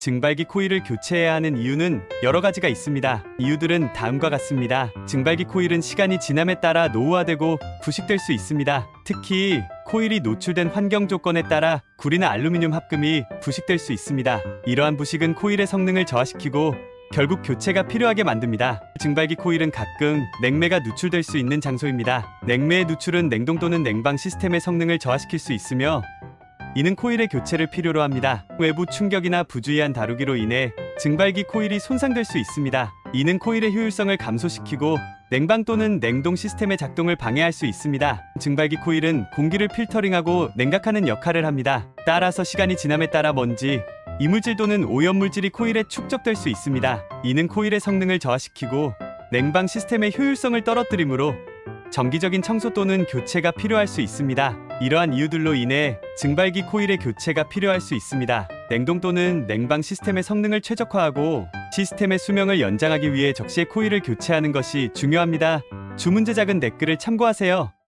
증발기 코일을 교체해야 하는 이유는 여러 가지가 있습니다. 이유들은 다음과 같습니다. 증발기 코일은 시간이 지남에 따라 노후화되고 부식될 수 있습니다. 특히 코일이 노출된 환경 조건에 따라 구리나 알루미늄 합금이 부식될 수 있습니다. 이러한 부식은 코일의 성능을 저하시키고 결국 교체가 필요하게 만듭니다. 증발기 코일은 가끔 냉매가 누출될 수 있는 장소입니다. 냉매의 누출은 냉동 또는 냉방 시스템의 성능을 저하시킬 수 있으며 이는 코일의 교체를 필요로 합니다. 외부 충격이나 부주의한 다루기로 인해 증발기 코일이 손상될 수 있습니다. 이는 코일의 효율성을 감소시키고 냉방 또는 냉동 시스템의 작동을 방해할 수 있습니다. 증발기 코일은 공기를 필터링하고 냉각하는 역할을 합니다. 따라서 시간이 지남에 따라 먼지, 이물질 또는 오염물질이 코일에 축적될 수 있습니다. 이는 코일의 성능을 저하시키고 냉방 시스템의 효율성을 떨어뜨리므로 정기적인 청소 또는 교체가 필요할 수 있습니다. 이러한 이유들로 인해 증발기 코일의 교체가 필요할 수 있습니다. 냉동 또는 냉방 시스템의 성능을 최적화하고 시스템의 수명을 연장하기 위해 적시에 코일을 교체하는 것이 중요합니다. 주문 제작은 댓글을 참고하세요.